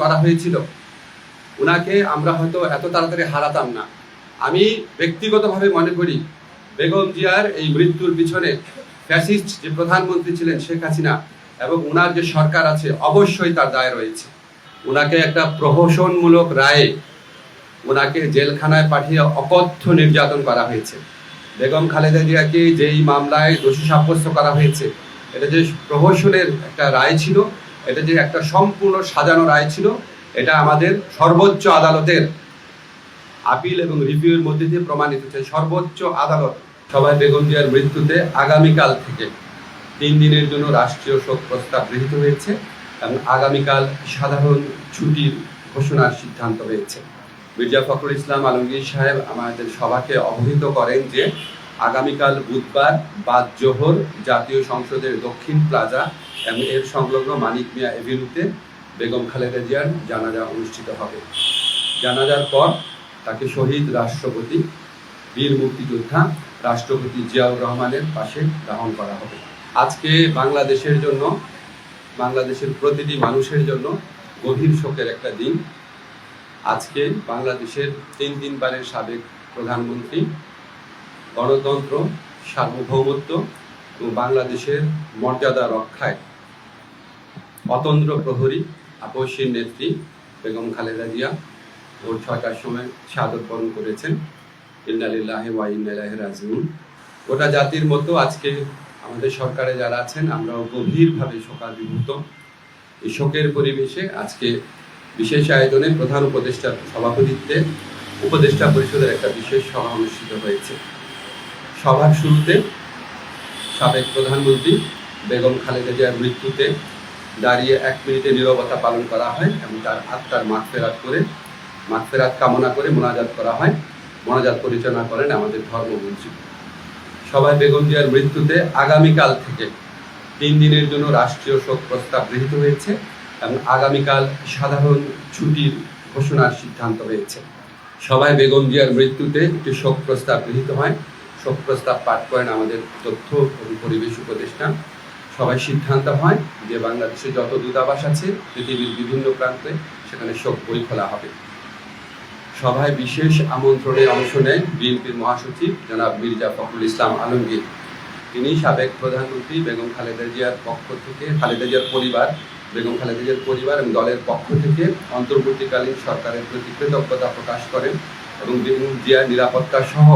করা হয়েছিল। ওনাকে আমরা হয়তো এত তাড়াতাড়ি হারাতাম না। আমি ব্যক্তিগতভাবে মনে করি, বেগম জিয়ার এই মৃত্যুর পিছনে ফ্যাসিস্ট যে প্রধানমন্ত্রী ছিলেন শেখ হাসিনা এবং ওনার যে সরকার আছে, অবশ্যই তার দায় রয়েছে। ওনাকে একটা প্রহসনমূলক রায়ে ওনাকে জেলখানায় পাঠিয়ে অকথ্য নির্যাতন করা হয়েছে। বেগম খালেদা জিয়াকে যেই মামলায় দোষী সাব্যস্ত করা হয়েছে, এটা যে প্রহসনের একটা রায় ছিল এটা যে একটা সম্পূর্ণ সাজানো রায় ছিল, এটা আমাদের সর্বোচ্চ আদালতের আপিল এবং রিভিউর মধ্যে দিয়ে প্রমাণিত হচ্ছে সর্বোচ্চ আদালত সবাই বেগম জিয়ার মৃত্যুতে আগামীকাল থেকে তিন দিনের জন্য রাষ্ট্রীয় শোক প্রস্তাব গৃহীত হয়েছে এবং আগামীকাল সাধারণ ছুটির ঘোষণার সিদ্ধান্ত হয়েছে। মির্জা ফখরুল ইসলাম আলমগীর সাহেব আমাদের সভাকে অবহিত করেন যে আগামীকাল বুধবার বাদ জোহর জাতীয় সংসদের দক্ষিণ প্লাজা এবং এর সংলগ্ন মানিক মিয়া এভিনিউতে বেগম খালেদা জিয়ার জানাজা অনুষ্ঠিত হবে। জানাজার পর তাকে শহীদ রাষ্ট্রপতি, বীর মুক্তিযোদ্ধা, রাষ্ট্রপতি জিয়াউর রহমানের পাশে দাহন করা হবে। আজকে বাংলাদেশের জন্য, বাংলাদেশের প্রতিটি মানুষের জন্য গভীর শোকের একটা দিন। আজকে বাংলাদেশের তিন তিনবারের সাবেক প্রধানমন্ত্রী গণতন্ত্র, সার্বভৌমত্ব এবং বাংলাদেশের মর্যাদা রক্ষায় অতন্দ্র প্রহরী, আপসীর নেত্রী বেগম খালেদা জিয়া ভোর ছটার সময় শাহাদত বরণ করেছেন। ইন্নালিল্লাহ ওয়া রাজিউন। গোটা জাতির মতো আজকে আমাদের সরকারে যারা আছেন, আমরাও গভীরভাবে শোকাভিভূত এই শোকের পরিবেশে আজকে বিশেষ আয়োজনে প্রধান উপদেষ্টার সভাপতিত্বে উপদেষ্টা পরিষদের একটা বিশেষ সভা অনুষ্ঠিত হয়েছে। সভার শুরুতে সাবেক প্রধানমন্ত্রী বেগম খালেদা জিয়ার মৃত্যুতে দাঁড়িয়ে এক মিনিটে নীরবতা পালন করা হয় এবং তার আত্মার মাগফেরাত করে মাগফেরাত কামনা করে মোনাজাত করা হয়। মোনাজাত পরিচালনা করেন আমাদের ধর্মমন্ত্রী। সবাই বেগম জিয়ার মৃত্যুতে আগামীকাল থেকে তিন দিনের জন্য রাষ্ট্রীয় শোক প্রস্তাব গৃহীত হয়েছে এবং আগামীকাল সাধারণ ছুটির ঘোষণার সিদ্ধান্ত হয়েছে। সবাই বেগম জিয়ার মৃত্যুতে একটি শোক প্রস্তাব গৃহীত হয়। শোক প্রস্তাব পাঠ করেন আমাদের তথ্য এবং পরিবেশ উপদেষ্টা। সবাই সিদ্ধান্ত হয় যে বাংলাদেশে যত দূতাবাস আছে, পৃথিবীর বিভিন্ন প্রান্তে সেখানে শোক বই খোলা হবে। সভায় বিশেষ আমন্ত্রণে অংশ নেন বিএনপির মহাসচিব জনাব মির্জা ফখরুল ইসলাম আলমগীর। তিনি সাবেক প্রধানমন্ত্রী বেগম খালেদা জিয়ার পক্ষ থেকে, খালেদা জিয়ার পরিবার, বেগম খালেদা জিয়ার পরিবার এবং দলের পক্ষ থেকে অন্তর্বর্তীকালীন সরকারের প্রতি কৃতজ্ঞতা প্রকাশ করেন এবং বেগম জিয়ার নিরাপত্তা সহ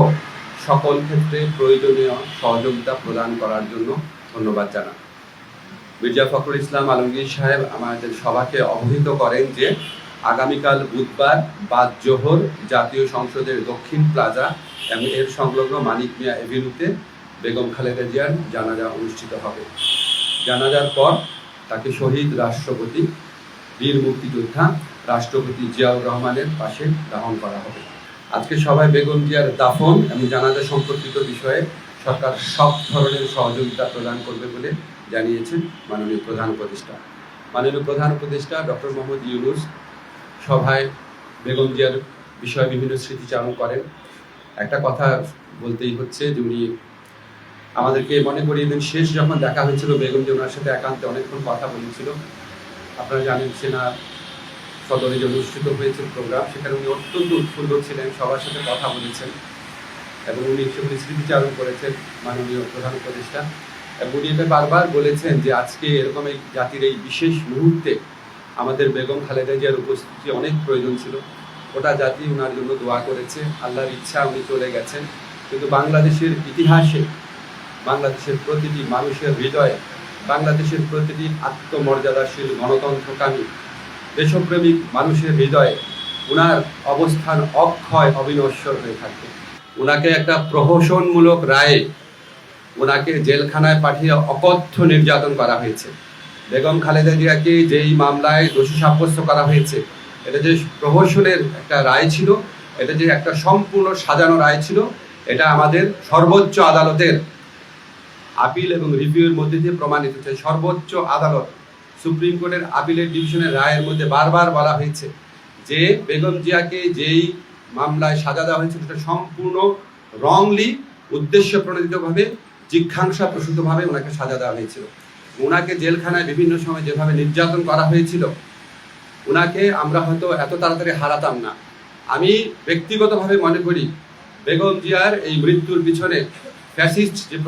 সকল ক্ষেত্রে প্রয়োজনীয় সহযোগিতা প্রদান করার জন্য ধন্যবাদ জানান মির্জা ফখরুল ইসলাম আলমগীর সাহেব আমাদের সভাকে অবহিত করেন যে আগামীকাল বুধবার বাদ জোহর জাতীয় সংসদের দক্ষিণ প্লাজা এবং এর সংলগ্ন মানিক মিয়া এভিনিউতে বেগম খালেদা জিয়ার জানাজা অনুষ্ঠিত হবে। জানাজার পর তাকে শহীদ রাষ্ট্রপতি, বীর মুক্তিযোদ্ধা রাষ্ট্রপতি জিয়াউর রহমানের পাশে দাহন করা হবে। আজকে সভায় বেগম জিয়ার দাফন এবং জানাজা সম্পর্কিত বিষয়ে সরকার সব ধরনের সহযোগিতা প্রদান করবে বলে জানিয়েছেন মাননীয় প্রধান উপদেষ্টা। মাননীয় প্রধান উপদেষ্টা ডক্টর মোহাম্মদ ইউনুস সভায় বেগম জিয়ার বিষয়ে বিভিন্ন স্মৃতিচারণ করেন। একটা কথা বলতেই হচ্ছে যে উনি আমাদেরকে মনে করিয়ে দেন, শেষ যখন দেখা হয়েছিল, বেগম জিয়া ওনার সাথে একান্তে অনেকক্ষণ কথা বলেছিল। আপনারা জানেন সেনা সদরে যে অনুষ্ঠিত হয়েছিল প্রোগ্রাম সেখানে উনি অত্যন্ত উৎফুল্ল ছিলেন, সবার সাথে কথা বলেছেন এবং উনি সেগুলি স্মৃতিচারণ করেছেন মাননীয় প্রধান উপদেষ্টা। এবং উনি এটা বারবার বলেছেন যে আজকে এরকম এই জাতির এই বিশেষ মুহূর্তে আমাদের বেগম খালেদা জিয়ার উপস্থিতি অনেক প্রয়োজন ছিল। ওটা জাতি ওনার জন্য দোয়া করেছে, আল্লাহর ইচ্ছা উনি চলে গেছেন। কিন্তু বাংলাদেশের ইতিহাসে, বাংলাদেশের প্রতিটি মানুষের হৃদয়ে, বাংলাদেশের প্রতিটি আত্মমর্যাদাশীল গণতন্ত্রকামী দেশপ্রেমিক মানুষের হৃদয়ে ওনার অবস্থান অক্ষয় অবিনশ্বর হয়ে থাকবে ওনাকে একটা প্রহসনমূলক রায়ে ওনাকে জেলখানায় পাঠিয়ে অকথ্য নির্যাতন করা হয়েছে। বেগম খালেদা জিয়াকে যেই মামলায় দোষী সাব্যস্ত করা হয়েছে, এটা যে প্রহসনের একটা রায় ছিল, এটা যে একটা সম্পূর্ণ সাজানো রায় ছিল, এটা আমাদের সর্বোচ্চ আদালতের আপিল এবং রিভিউর মধ্যে দিয়ে প্রমাণিত হচ্ছে সর্বোচ্চ আদালত সুপ্রিম কোর্টের আপিলের ডিভিশনের রায়ের মধ্যে বারবার বলা হয়েছে যে বেগম জিয়াকে যেই মামলায় সাজা দেওয়া হয়েছিল সেটা সম্পূর্ণ রংলি উদ্দেশ্য প্রণোদিতভাবে জিজ্ঞাসা প্রসূতভাবে ওনাকে সাজা দেওয়া হয়েছিল। ওনাকে জেলখানায় বিভিন্ন সময় যেভাবে নির্যাতন করা হয়েছিল, ওনাকে আমরা হয়তো এত তাড়াতাড়ি হারাতাম না। আমি ব্যক্তিগতভাবে মনে করি, বেগম জিয়ার এই মৃত্যুর পিছনে ফ্যাসিস্ট যে